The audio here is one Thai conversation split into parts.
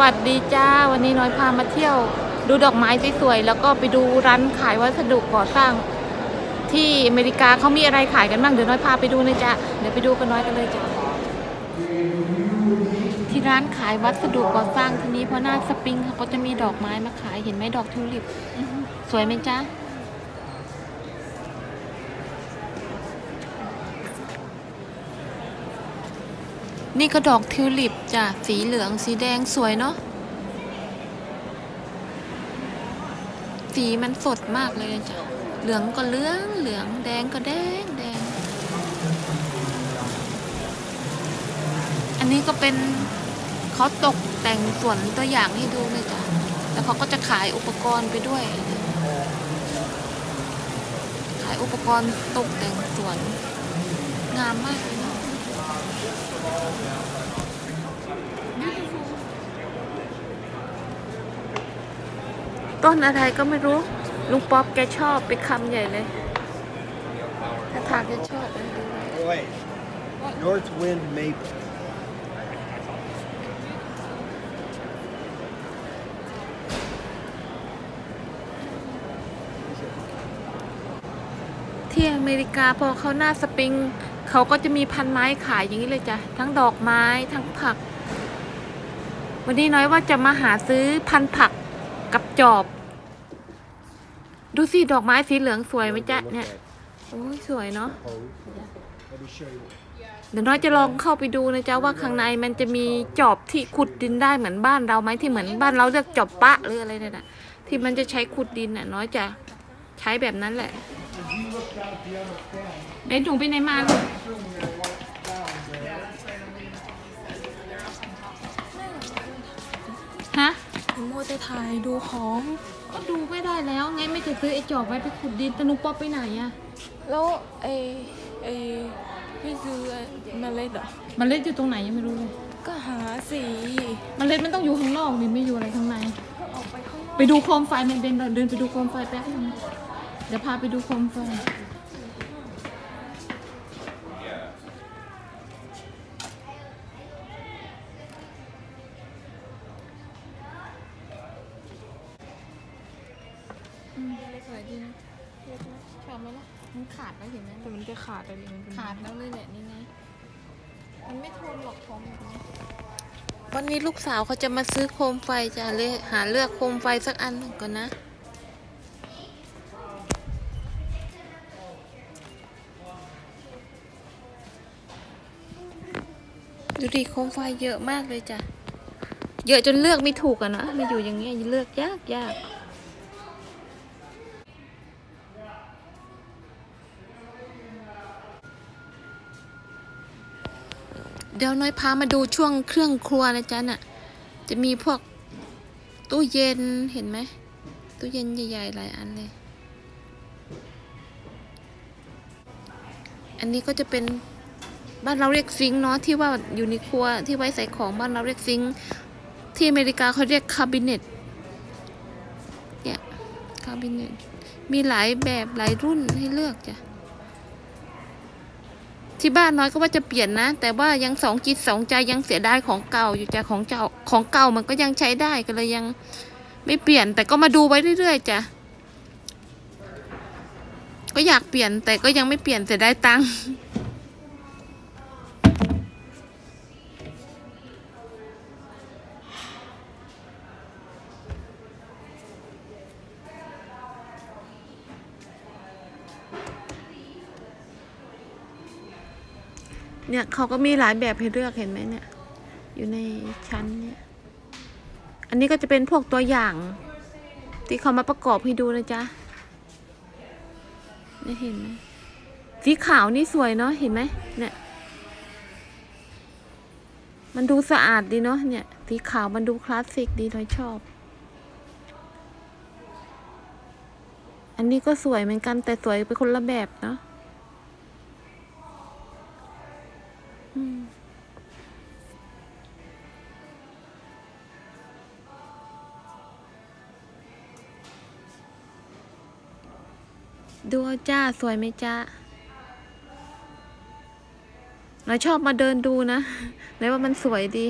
วัสดีจ้า วันนี้น้อยพามาเที่ยว ดูดอกไม้สวยๆแล้วก็ไปดูร้านขายวัสดุก่อสร้าง ที่อเมริกาเขามีอะไรขายกันบ้างเดี๋ยวน้อยพาไปดูนะจ๊ะเดี๋ยวไปดูกันน้อยกันเลยจ้ะที่ร้านขายวัสดุก่อสร้างที่นี้เพราะหน้าสปริงเขาก็จะมีดอกไม้มาขายเห็นไหมดอกทิวลิป สวยไหมจ๊ะ นี่ก็ดอกทิวลิปจ้ะ สีเหลืองสีแดงสวยเนาะ สีมันสดมากเลยจ้ะ เหลืองก็เหลืองเหลืองแดงก็แดงแดง อันนี้ก็เป็นเขาตกแต่งส่วนตัวอย่างให้ดูเลยจ้ะ แล้วเขาก็จะขายอุปกรณ์ไปด้วย ขายอุปกรณ์ตกแต่งสวน งามมาก ต้นอะไรก็ไม่รู้ ลุงป๊อปแกชอบไปคำใหญ่เลยถ้าทางแกชอบอันนี้ Wait. North Wind Maple. ที่อเมริกาพอเขาหน้าสปริง เขาก็จะมีพันไม้ขายอย่างนี้เลยจ้ะทั้งดอกไม้ทั้งผัก วันนี้น้อยว่าจะมาหาซื้อพันธุ์ผักกับจอบ ดูสิดอกไม้สีเหลืองสวยไหมจ๊ะเนี่ยโอ้ยสวยเนาะ Let me show you. เดี๋ยวน้อยจะลองเข้าไปดูนะจ๊ะว่าข้างในมันจะมีจอบที่ขุดดินได้เหมือนบ้านเราไหมที่เหมือนบ้านเราเรียกจอบปะหรืออะไรเนี่ยนะที่มันจะใช้ขุดดินน่ะน้อยจะใช้แบบนั้นแหละ เอ้ยหนูไปไหนมาลูกฮะโมจะถ่ายดูของ ก็ดูไม่ได้แล้ว ไงไม่จะซื้อไอ้จอบไว้ไปขุดดินแตหนุป๊อปไปไหนอะแล้วไอไอไม่ซื้อเมล็ดเหรอมันเล็ดอยู่ตรงไหนยังไม่รู้เลย ก็หาสีมันเล็ดมันต้องอยู่ข้างนอกนี่ไม่อยู่อะไรข้างในออกไปข้างนอก ไปดูโคมไฟมันเป็นเราเดินไปดูโคมไฟแป๊บนึง เดี๋ยวพาไปดูโคมไฟสวยดีนะชอบไหมล่ะ มันขาดแล้วเห็นไหมแต่มันจะขาดอะไรมันเป็นขาดแล้วเลยแหละนี่ไง มันไม่ทนหรอกของแบบนี้วันนี้ลูกสาวเขาจะมาซื้อโคมไฟจะเลยหาเลือกโคมไฟสักอันหนึ่งก่อนนะ ดิโคมไฟเยอะมากเลยจ้ะ เยอะจนเลือกไม่ถูกอะนะมาอยู่อย่างเงี้ยเลือกยากยากเดี๋ยวน้อยพามาดูช่วงเครื่องครัวนะจ๊ะน่ะ จะมีพวกตู้เย็นเห็นไหมตู้เย็นใหญ่ๆหลายอันเลย อันนี้ก็จะเป็น บ้านเราเรียกซิงค์เนาะที่ว่าอยู่ในครัวที่ไว้ใส่ของบ้านเราเรียกซิงค์ที่อเมริกาเขาเรียกคาบิเนตเนี่ยคาบิเนตมีหลายแบบหลายรุ่นให้เลือกจ้ะที่บ้านน้อยก็ว่าจะเปลี่ยนนะ แต่ว่ายังสองจิตสองใจยังเสียดายของเก่าอยู่จ้ะของเจ้าของเก่ามันก็ยังใช้ได้ก็เลยยังไม่เปลี่ยนแต่ก็มาดูไว้เรื่อยๆจ้ะก็อยากเปลี่ยนแต่ก็ยังไม่เปลี่ยนเสียได้ตังค์ เนี่ยเขาก็มีหลายแบบให้เลือกเห็นไหมเนี่ย อยู่ในชั้นเนี่ย อันนี้ก็จะเป็นพวกตัวอย่าง ที่เขามาประกอบให้ดูนะจ๊ะนี่เห็นไหมสีขาวนี่สวยเนาะเห็นไหมเนี่ย มันดูสะอาดดีเนาะเนี่ย สีขาวมันดูคลาสสิกดีน้อยชอบ อันนี้ก็สวยเหมือนกันแต่สวยเป็นคนละแบบเนาะดูเอาจ้า สวยไหมจ้าเราชอบมาเดินดูนะเลยว่ามันสวยดี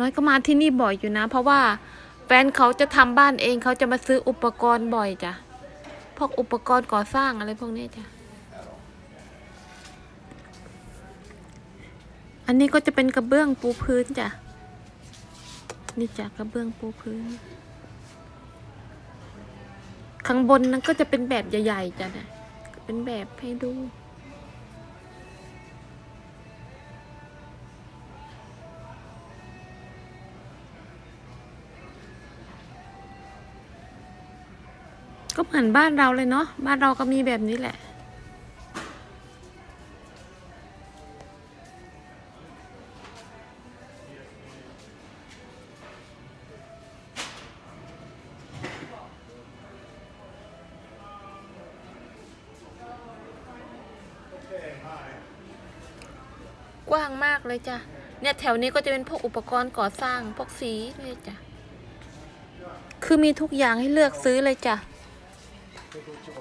น้อยก็มาที่นี่บ่อยอยู่นะ เพราะว่าแฟนเขาจะทำบ้านเองเขาจะมาซื้ออุปกรณ์บ่อยจ้ะพวกอุปกรณ์ก่อสร้างอะไรพวกนี้จ้ะอันนี้ก็จะเป็นกระเบื้องปูพื้นจ้ะนี่จ้ะกระเบื้องปูพื้น ข้างบนนั้นก็จะเป็นแบบใหญ่ๆจ้ะนะเป็นแบบให้ดู ก็เหมือนบ้านเราเลยเนาะบ้านเราก็มีแบบนี้แหละ กว้างมากเลยจ้ะ เนี่ยแถวนี้ก็จะเป็นพวกอุปกรณ์ก่อสร้างพวกสีเลยจ้ะ คือมีทุกอย่างให้เลือกซื้อเลยจ้ะ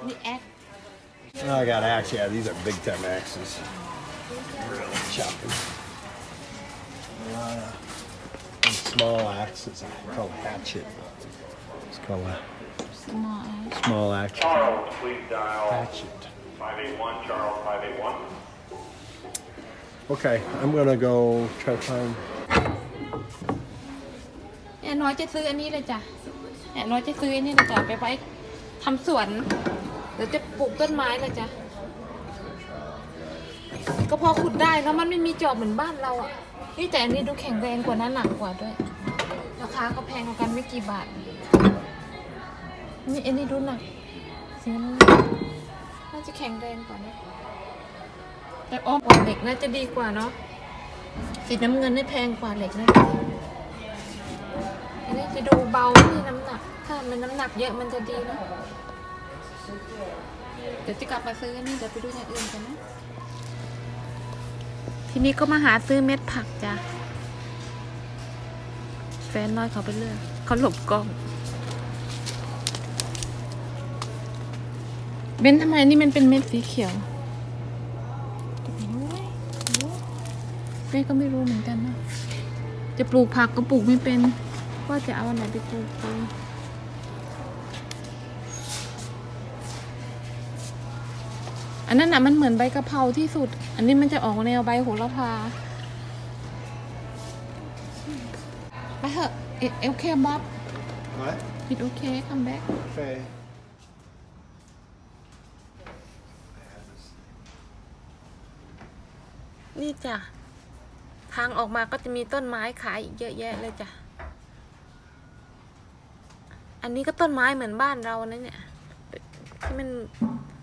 นี่แอค Oh, I got axe. Yeah, these are big time axes. Really chopping. Uh, and small axes called hatchet. It's called a Small ass. small axe. Charles, please dial Hatchet. 581, Charles 581. Okay, I'm gonna go try to find. เนี่ยน้อยจะซื้ออันนี้เลยจ้ะเนี่ยน้อยจะซื้ออันนี้เลยจ้ะไปไว้ ทำสวนเดี๋ยวจะปลูกต้นไม้เลยจ้ะก็พอขุดได้แล้วมันไม่มีจอบเหมือนบ้านเราอะนี่แต่อันนี้ดูแข็งแรงกว่านั้นหนักกว่าด้วย ราคาก็แพงกว่ากันไม่กี่บาท นี่อันนี้ดูหนักสีน่าจะแข็งแรงกว่านะแต่อ้อมกว่าเหล็กน่าจะดีกว่าเนาะสีน้ำเงินนี่แพงกว่าเหล็กนะอันนี้จะดูเบาไม่มีน้ำหนัก ถ้ามันน้ำหนักเยอะมันจะดีนะเดี๋ยวจะกลับมาซื้ออันนี่เดี๋ยวไปดูอย่างอื่นกันนะ ทีนี้ก็มาหาซื้อเม็ดผักจ้ะ แฟนน้อยเขาไปเลือกเขาหลบกล้อง เบนทำไมนี่มันเป็นเม็ดสีเขียวเบนก็ไม่รู้เหมือนกันนะ จะปลูกผักก็ปลูกไม่เป็น ว่าจะเอาอันไหนไปปลูก อันนั้นน่ะมันเหมือนใบกะเพราที่สุด อันนี้มันจะออกแนวใบโหระพาไปเถอะเอเอโอเคบ๊อบ What? ปิดโอเคคัมแบ็ก Okay. นี่จ้ะ ทางออกมาก็จะมีต้นไม้ขายอีกเยอะแยะเลยจ้ะ อันนี้ก็ต้นไม้เหมือนบ้านเรานะเนี่ยที่มัน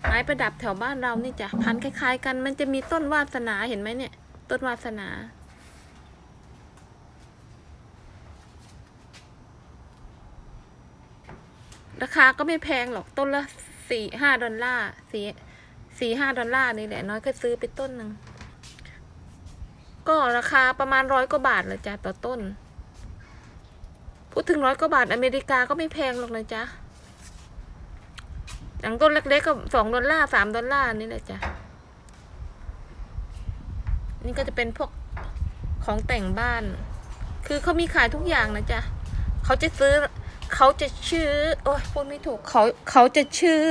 ไม้ประดับแถวบ้านเรานี่จ้ะพันคล้าย ๆ กัน มันจะมีต้นวาสนาเห็นไหมเนี่ย ต้นวาสนาราคาก็ไม่แพงหรอกต้นละสี่ห้าดอลลาร์สี่สี่ห้าดอลลาร์นี่แหละน้อยก็ซื้อไปต้นหนึ่งก็ราคาประมาณร้อยกว่าบาทเลยจ้ะต่อต้น พูดถึงร้อยกว่าบาทอเมริกาก็ไม่แพงหรอกนะจ๊ะ อย่างต้นเล็กๆก็สองดอลลาร์สามดอลลาร์นี่แหละจ้ะ นี่ก็จะเป็นพวกของแต่งบ้าน คือเขามีขายทุกอย่างนะจ๊ะเขาจะซื้อเขาจะชื่อ โอ้ยพูดไม่ถูกเขาเขาจะชื่อ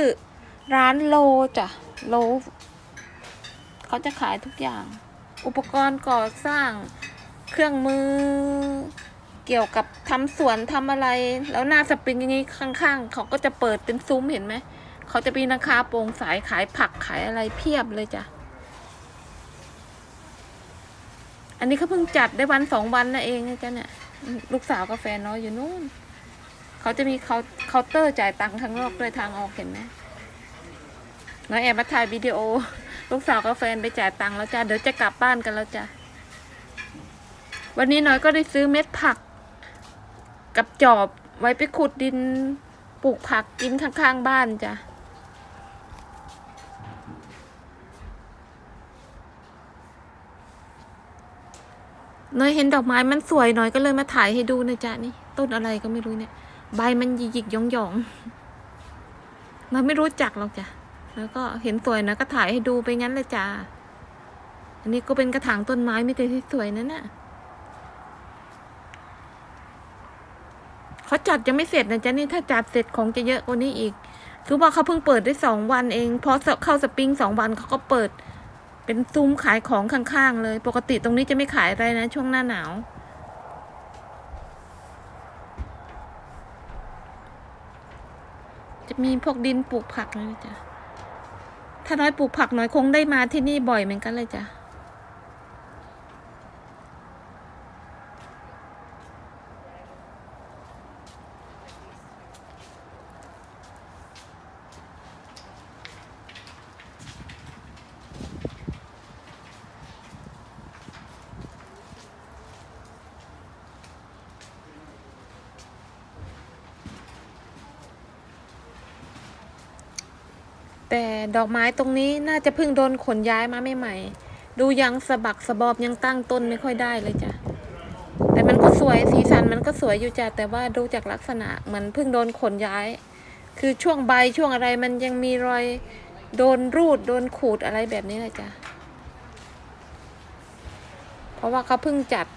ร้านโลจ้ะโลเขาจะขายทุกอย่าง อุปกรณ์ก่อสร้างเครื่องมือ เกี่ยวกับทำสวนทำอะไร แล้วหน้าสปริงอย่างนี้ข้างๆ เขาก็จะเปิดเป็นซุ้มเห็นไหม เขาจะมีราคาโปร่งสายขายผักขายอะไรเพียบเลยจ้ะ อันนี้เขาเพิ่งจัดได้วันสองวันนะเองนะจ๊ะเนี่ย ลูกสาวกาแฟนน้อยอยู่นู่น เขาจะมีเคาเคาน์เตอร์จ่ายตังค์ทางนอกด้วยทางออกเห็นไหมน้อยแอบมาถ่ายวิดีโอ ลูกสาวกับแฟนไปจ่ายตังค์แล้วจ้ะเดี๋ยวจะกลับบ้านกันแล้วจ้ะวันนี้น้อยก็ได้ซื้อเม็ดผัก กับจอบไว้ไปขุดดินปลูกผักกินข้างๆบ้านจ้ะ น้อยเห็นดอกไม้มันสวยน้อยก็เลยมาถ่ายให้ดูนะจ๊ะนี่ ต้นอะไรก็ไม่รู้เนี่ย ใบมันหยิกๆยองๆน้อยไม่รู้จักหรอกจ้ะแล้วก็เห็นสวยนะก็ถ่ายให้ดูไปงั้นเลยจ้าอันนี้ก็เป็นกระถางต้นไม้ไม่แต่ที่สวยนั่นน่ะเขาจัดยังไม่เสร็จนะจ๊ะนี่ถ้าจัดเสร็จของจะเยอะกว่านี้อีก คือว่าเขาเพิ่งเปิดได้สองวันเองพอเข้าสปริงสองวันเขาก็เปิด เป็นซุ้มขายของข้างๆเลย ปกติตรงนี้จะไม่ขายอะไรนะ ช่วงหน้าหนาว จะมีพวกดินปลูกผักเลยจ้ะถ้าน้อยปลูกผักน้อยคงได้มาที่นี่บ่อยเหมือนกันเลยจ้ะ แต่ดอกไม้ตรงนี้น่าจะเพิ่งโดนขนย้ายมาใหม่ๆ ดูยังสะบักสะบอบยังตั้งต้นไม่ค่อยได้เลยจ้ะ แต่มันก็สวยสีสันมันก็สวยอยู่จ้ะแต่ว่าดูจากลักษณะเหมือนเพิ่งโดนขนย้าย คือช่วงใบช่วงอะไรมันยังมีรอยโดนรูดโดนขูดอะไรแบบนี้เลยจ้ะ เพราะว่าเขาเพิ่งจัด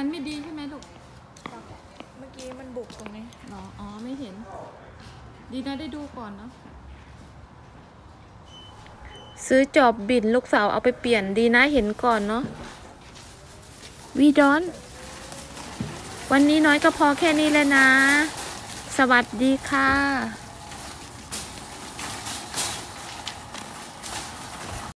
มันไม่ดีใช่ไหมลูกเมื่อกี้มันบุกตรงนี้หรออ๋อ ไม่เห็น ดีนะได้ดูก่อนเนาะ ซื้อจอบบินลูกสาวเอาไปเปลี่ยนดีนะเห็นก่อนเนาะวีดอน วันนี้น้อยก็พอแค่นี้แล้วนะ สวัสดีค่ะ